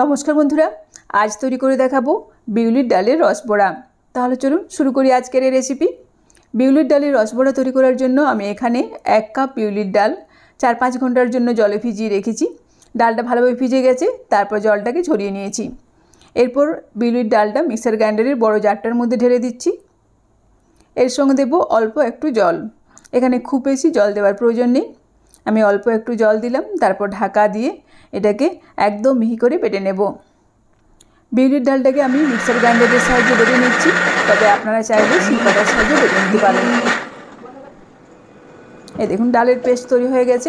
নমস্কার বন্ধুরা, আজ তৈরি করে দেখাবো বিউলির ডালের রসবড়া। তাহলে চলুন শুরু করি আজকের এই রেসিপি বিউলির ডালের রসবড়া তৈরি করার জন্য আমি এখানে এক কাপ বিউলির ডাল, চার পাঁচ ঘণ্টার জন্য জলে ভিজিয়ে রেখেছি। ডালটা ভালোভাবে ভিজে গেছে, তারপর জলটাকে ছড়িয়ে নিয়েছি। এরপর বিউলির ডালটা মিক্সার গ্রাইন্ডারের বড় জারটার মধ্যে ঢেলে দিচ্ছি। এর সঙ্গে দেবো অল্প একটু জল। এখানে খুব বেশি জল দেওয়ার প্রয়োজন নেই। আমি অল্প একটু জল দিলাম, তারপর ঢাকা দিয়ে এটাকে একদম মিহি করে বেটে নেব। বিউলির ডালটাকে আমি মিক্সার গ্রাইন্ডারের সাহায্যে বেটে নিচ্ছি, তবে আপনারা চাইলে শিলপাটার সাহায্যে বেটে নিতে পারেন। এ দেখুন, ডালের পেস্ট তৈরি হয়ে গেছে।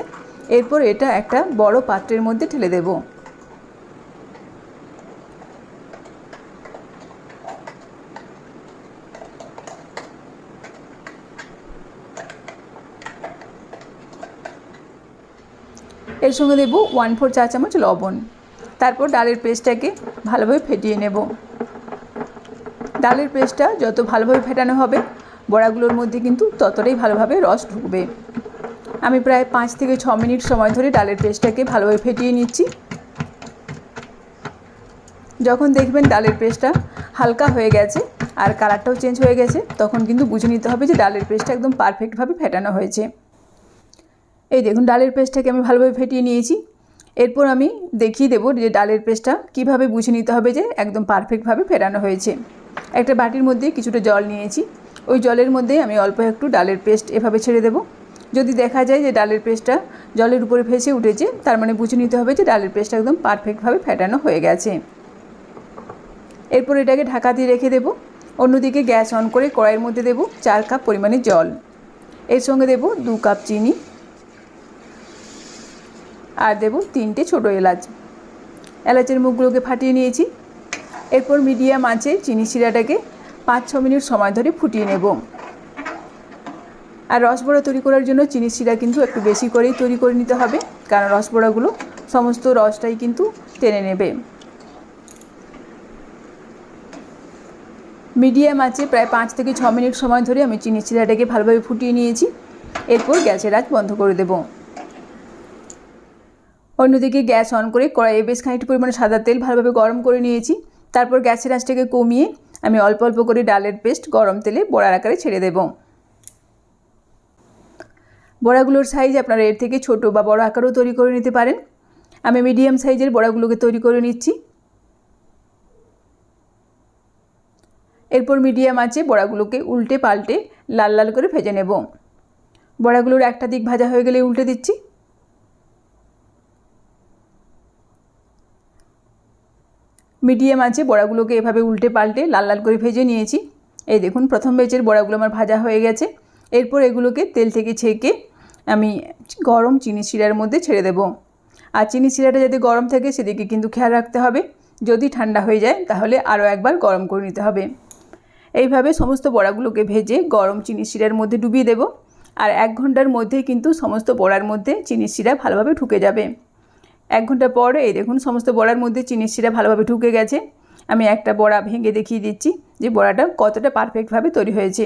এরপর এটা একটা বড় পাত্রের মধ্যে ঠেলে দেবো। এর সঙ্গে দেবো ওয়ান ফোর চা চামচ লবণ। তারপর ডালের পেস্টটাকে ভালোভাবে ফেটিয়ে নেব। ডালের পেস্টটা যত ভালোভাবে ফেটানো হবে, বড়াগুলোর মধ্যে কিন্তু ততটাই ভালোভাবে রস ঢুকবে। আমি প্রায় পাঁচ থেকে ছ মিনিট সময় ধরে ডালের পেস্টটাকে ভালোভাবে ফেটিয়ে নিচ্ছি। যখন দেখবেন ডালের পেস্টটা হালকা হয়ে গেছে আর কালারটাও চেঞ্জ হয়ে গেছে, তখন কিন্তু বুঝে নিতে হবে যে ডালের পেস্টটা একদম পারফেক্টভাবে ফেটানো হয়েছে। এই দেখুন, ডালের পেস্টটাকে আমি ভালোভাবে ফেটিয়ে নিয়েছি। এরপর আমি দেখিয়ে দেবো যে ডালের পেস্টটা কীভাবে বুঝে নিতে হবে যে একদম পারফেক্টভাবে ফেরানো হয়েছে। একটা বাটির মধ্যে কিছুটা জল নিয়েছি। ওই জলের মধ্যে আমি অল্প একটু ডালের পেস্ট এভাবে ছেড়ে দেবো। যদি দেখা যায় যে ডালের পেস্টটা জলের উপরে ভেসে উঠেছে, তার মানে বুঝে নিতে হবে যে ডালের পেস্টটা একদম পারফেক্টভাবে ফেটানো হয়ে গেছে। এরপর এটাকে ঢাকা দিয়ে রেখে দেবো। অন্যদিকে গ্যাস অন করে কড়াইয়ের মধ্যে দেবো চার কাপ পরিমাণে জল। এর সঙ্গে দেবো দু কাপ চিনি। আর দেবো তিনটে ছোটো এলাচ। এলাচের মুখগুলোকে ফাটিয়ে নিয়েছি। এরপর মিডিয়াম আঁচে চিনি শিরাটাকে পাঁচ ছ মিনিট সময় ধরে ফুটিয়ে নেব। আর রসবড়া তৈরি করার জন্য চিনি শিরা কিন্তু একটু বেশি করেই তৈরি করে নিতে হবে, কারণ রসবড়াগুলো সমস্ত রসটাই কিন্তু টেনে নেবে। মিডিয়াম আঁচে প্রায় পাঁচ থেকে ছ মিনিট সময় ধরে আমি চিনি শিরাটাকে ভালোভাবে ফুটিয়ে নিয়েছি। এরপর গ্যাসের আঁচ বন্ধ করে দেবো। অন্যদিকে গ্যাস অন করে কড়াইয়ে বেশ খানিকটা পরিমাণে সাদা তেল ভালোভাবে গরম করে নিয়েছি। তারপর গ্যাসের আঁচটাকে কমিয়ে আমি অল্প অল্প করে ডালের পেস্ট গরম তেলে বড়ার আকারে ছেড়ে দেব। বড়াগুলোর সাইজ আপনারা এর থেকে ছোট বা বড় আকারও তৈরি করে নিতে পারেন। আমি মিডিয়াম সাইজের বড়াগুলোকে তৈরি করে নিচ্ছি। এরপর মিডিয়াম আছে বড়াগুলোকে উল্টে পাল্টে লাল লাল করে ভেজে নেব। বড়াগুলোর একটা দিক ভাজা হয়ে গেলে উল্টে দিচ্ছি। মিডিয়াম আছে, বড়াগুলোকে এভাবে উল্টে পাল্টে লাল লাল করে ভেজে নিয়েছি। এই দেখুন, প্রথম বেচের বড়াগুলো আমার ভাজা হয়ে গেছে। এরপর এগুলোকে তেল থেকে ছেঁকে আমি গরম চিনি শিরার মধ্যে ছেড়ে দেব। আর চিনি শিরাটা যাতে গরম থাকে, সেদিকে কিন্তু খেয়াল রাখতে হবে। যদি ঠান্ডা হয়ে যায়, তাহলে আরও একবার গরম করে নিতে হবে। এইভাবে সমস্ত বড়াগুলোকে ভেজে গরম চিনি শিরার মধ্যে ডুবিয়ে দেব। আর এক ঘণ্টার মধ্যেই কিন্তু সমস্ত বড়ার মধ্যে চিনি শিরা ভালোভাবে ঢুকে যাবে। এক ঘণ্টা পরে এই দেখুন সমস্ত বড়ার মধ্যে চিনির শিরা ভালোভাবে ঢুকে গেছে। আমি একটা বড়া ভেঙে দেখিয়ে দিচ্ছি যে বড়াটা কতটা পারফেক্টভাবে তৈরি হয়েছে।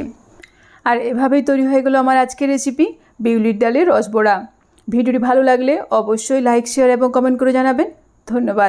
আর এভাবেই তৈরি হয়ে গেলো আমার আজকের রেসিপি বিউলির ডালের রসবড়া ভিডিওটি ভালো লাগলে অবশ্যই লাইক শেয়ার এবং কমেন্ট করে জানাবেন। ধন্যবাদ।